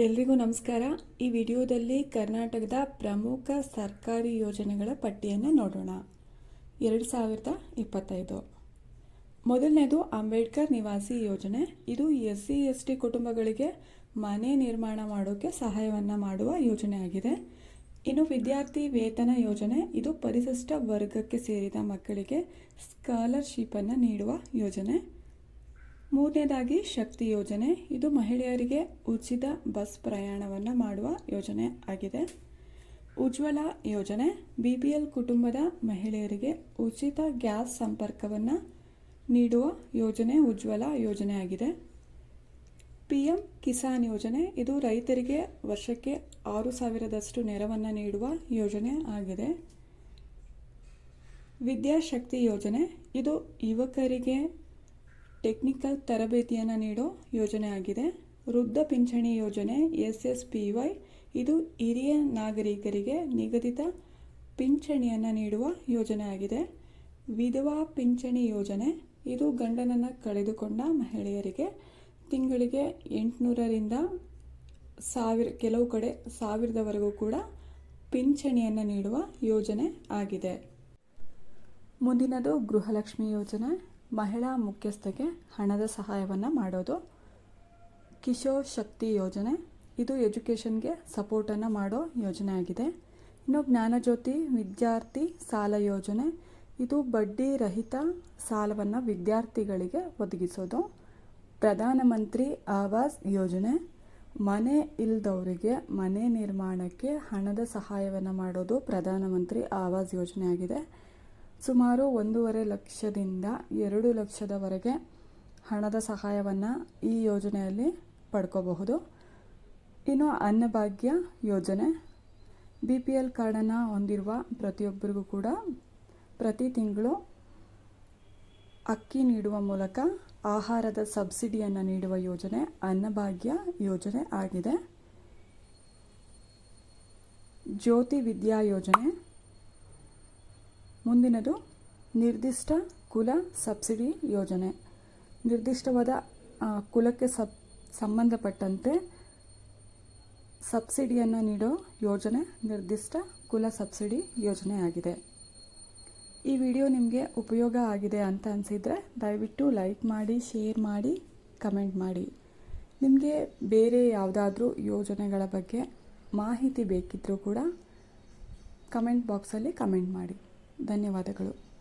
ಎಲ್ರಿಗೂ ನಮಸ್ಕಾರ. ಈ ವಿಡಿಯೋದಲ್ಲಿ ಕರ್ನಾಟಕದ ಪ್ರಮುಖ ಸರ್ಕಾರಿ ಯೋಜನೆಗಳ ಪಟ್ಟಿಯನ್ನು ನೋಡೋಣ. ಎರಡು ಸಾವಿರದ ಇಪ್ಪತ್ತೈದು. ಮೊದಲನೇದು ಅಂಬೇಡ್ಕರ್ ನಿವಾಸಿ ಯೋಜನೆ. ಇದು ಎಸ್ ಸಿ ಎಸ್ ಟಿ ಕುಟುಂಬಗಳಿಗೆ ಮನೆ ನಿರ್ಮಾಣ ಮಾಡೋಕ್ಕೆ ಸಹಾಯವನ್ನು ಮಾಡುವ ಯೋಜನೆ ಆಗಿದೆ. ಇನ್ನು ವಿದ್ಯಾರ್ಥಿ ವೇತನ ಯೋಜನೆ. ಇದು ಪರಿಶಿಷ್ಟ ವರ್ಗಕ್ಕೆ ಸೇರಿದ ಮಕ್ಕಳಿಗೆ ಸ್ಕಾಲರ್ಶಿಪ್ಪನ್ನು ನೀಡುವ ಯೋಜನೆ. ಮೂರನೇದಾಗಿ ಶಕ್ತಿ ಯೋಜನೆ. ಇದು ಮಹಿಳೆಯರಿಗೆ ಉಚಿತ ಬಸ್ ಪ್ರಯಾಣವನ್ನು ಮಾಡುವ ಯೋಜನೆ ಆಗಿದೆ. ಉಜ್ವಲ ಯೋಜನೆ. ಬಿ ಪಿ ಎಲ್ ಕುಟುಂಬದ ಮಹಿಳೆಯರಿಗೆ ಉಚಿತ ಗ್ಯಾಸ್ ಸಂಪರ್ಕವನ್ನು ನೀಡುವ ಯೋಜನೆ, ಉಜ್ವಲ ಯೋಜನೆ ಆಗಿದೆ. ಪಿ ಎಂ ಕಿಸಾನ್ ಯೋಜನೆ. ಇದು ರೈತರಿಗೆ ವರ್ಷಕ್ಕೆ ಆರು ಸಾವಿರದಷ್ಟು ನೆರವನ್ನು ನೀಡುವ ಯೋಜನೆ ಆಗಿದೆ. ವಿದ್ಯಾಶಕ್ತಿ ಯೋಜನೆ. ಇದು ಯುವಕರಿಗೆ ಟೆಕ್ನಿಕಲ್ ತರಬೇತಿಯನ್ನು ನೀಡೋ ಯೋಜನೆ ಆಗಿದೆ. ವೃದ್ಧ ಪಿಂಚಣಿ ಯೋಜನೆ ಎಸ್ ಎಸ್ ಪಿ ವೈ ಇದು ಹಿರಿಯ ನಾಗರಿಕರಿಗೆ ನಿಗದಿತ ಪಿಂಚಣಿಯನ್ನು ನೀಡುವ ಯೋಜನೆ ಆಗಿದೆ. ವಿಧವಾ ಪಿಂಚಣಿ ಯೋಜನೆ. ಇದು ಗಂಡನನ್ನು ಕಳೆದುಕೊಂಡ ಮಹಿಳೆಯರಿಗೆ ತಿಂಗಳಿಗೆ ಎಂಟುನೂರರಿಂದ ಸಾವಿರ, ಕೆಲವು ಕಡೆ ಸಾವಿರದವರೆಗೂ ಕೂಡ ಪಿಂಚಣಿಯನ್ನು ನೀಡುವ ಯೋಜನೆ ಆಗಿದೆ. ಮುಂದಿನದು ಗೃಹಲಕ್ಷ್ಮಿ ಯೋಜನೆ. ಮಹಿಳಾ ಮುಖ್ಯಸ್ಥೆಗೆ ಹಣದ ಸಹಾಯವನ್ನು ಮಾಡೋದು. ಕಿಶೋರ್ ಶಕ್ತಿ ಯೋಜನೆ. ಇದು ಎಜುಕೇಷನ್ಗೆ ಸಪೋರ್ಟನ್ನು ಮಾಡೋ ಯೋಜನೆ ಆಗಿದೆ. ಇನ್ನು ಜ್ಞಾನಜ್ಯೋತಿ ವಿದ್ಯಾರ್ಥಿ ಸಾಲ ಯೋಜನೆ. ಇದು ಬಡ್ಡಿ ರಹಿತ ಸಾಲವನ್ನು ವಿದ್ಯಾರ್ಥಿಗಳಿಗೆ ಒದಗಿಸೋದು. ಪ್ರಧಾನಮಂತ್ರಿ ಆವಾಸ್ ಯೋಜನೆ. ಮನೆ ಇಲ್ಲದವರಿಗೆ ಮನೆ ನಿರ್ಮಾಣಕ್ಕೆ ಹಣದ ಸಹಾಯವನ್ನು ಮಾಡೋದು ಪ್ರಧಾನಮಂತ್ರಿ ಆವಾಸ್ ಯೋಜನೆ ಆಗಿದೆ. ಸುಮಾರು ಒಂದೂವರೆ ಲಕ್ಷದಿಂದ ಎರಡು ಲಕ್ಷದವರೆಗೆ ಹಣದ ಸಹಾಯವನ್ನು ಈ ಯೋಜನೆಯಲ್ಲಿ ಪಡ್ಕೋಬಹುದು. ಇನ್ನು ಅನ್ನಭಾಗ್ಯ ಯೋಜನೆ, ಬಿ ಪಿ ಎಲ್ ಕಾರ್ಡನ್ನು ಹೊಂದಿರುವ ಪ್ರತಿಯೊಬ್ಬರಿಗೂ ಕೂಡ ಪ್ರತಿ ತಿಂಗಳು ಅಕ್ಕಿ ನೀಡುವ ಮೂಲಕ ಆಹಾರದ ಸಬ್ಸಿಡಿಯನ್ನು ನೀಡುವ ಯೋಜನೆ, ಅನ್ನಭಾಗ್ಯ ಯೋಜನೆ ಆಗಿದೆ. ಜ್ಯೋತಿ ವಿದ್ಯಾ ಯೋಜನೆ ಮುಂದಿನದು ನಿರ್ದಿಷ್ಟ ಕುಲ ಸಬ್ಸಿಡಿ ಯೋಜನೆ. ನಿರ್ದಿಷ್ಟವಾದ ಕುಲಕ್ಕೆ ಸಬ್, ಸಂಬಂಧಪಟ್ಟಂತೆ ಸಬ್ಸಿಡಿಯನ್ನು ನೀಡೋ ಯೋಜನೆ ನಿರ್ದಿಷ್ಟ ಕುಲ ಸಬ್ಸಿಡಿ ಯೋಜನೆ ಆಗಿದೆ. ಈ ವಿಡಿಯೋ ನಿಮಗೆ ಉಪಯೋಗ ಆಗಿದೆ ಅಂತ ಅನಿಸಿದರೆ ದಯವಿಟ್ಟು ಲೈಕ್ ಮಾಡಿ, ಶೇರ್ ಮಾಡಿ, ಕಮೆಂಟ್ ಮಾಡಿ. ನಿಮಗೆ ಬೇರೆ ಯಾವುದಾದ್ರೂ ಯೋಜನೆಗಳ ಬಗ್ಗೆ ಮಾಹಿತಿ ಬೇಕಿದ್ದರೂ ಕೂಡ ಕಮೆಂಟ್ ಬಾಕ್ಸಲ್ಲಿ ಕಮೆಂಟ್ ಮಾಡಿ. ಧನ್ಯವಾದಗಳು.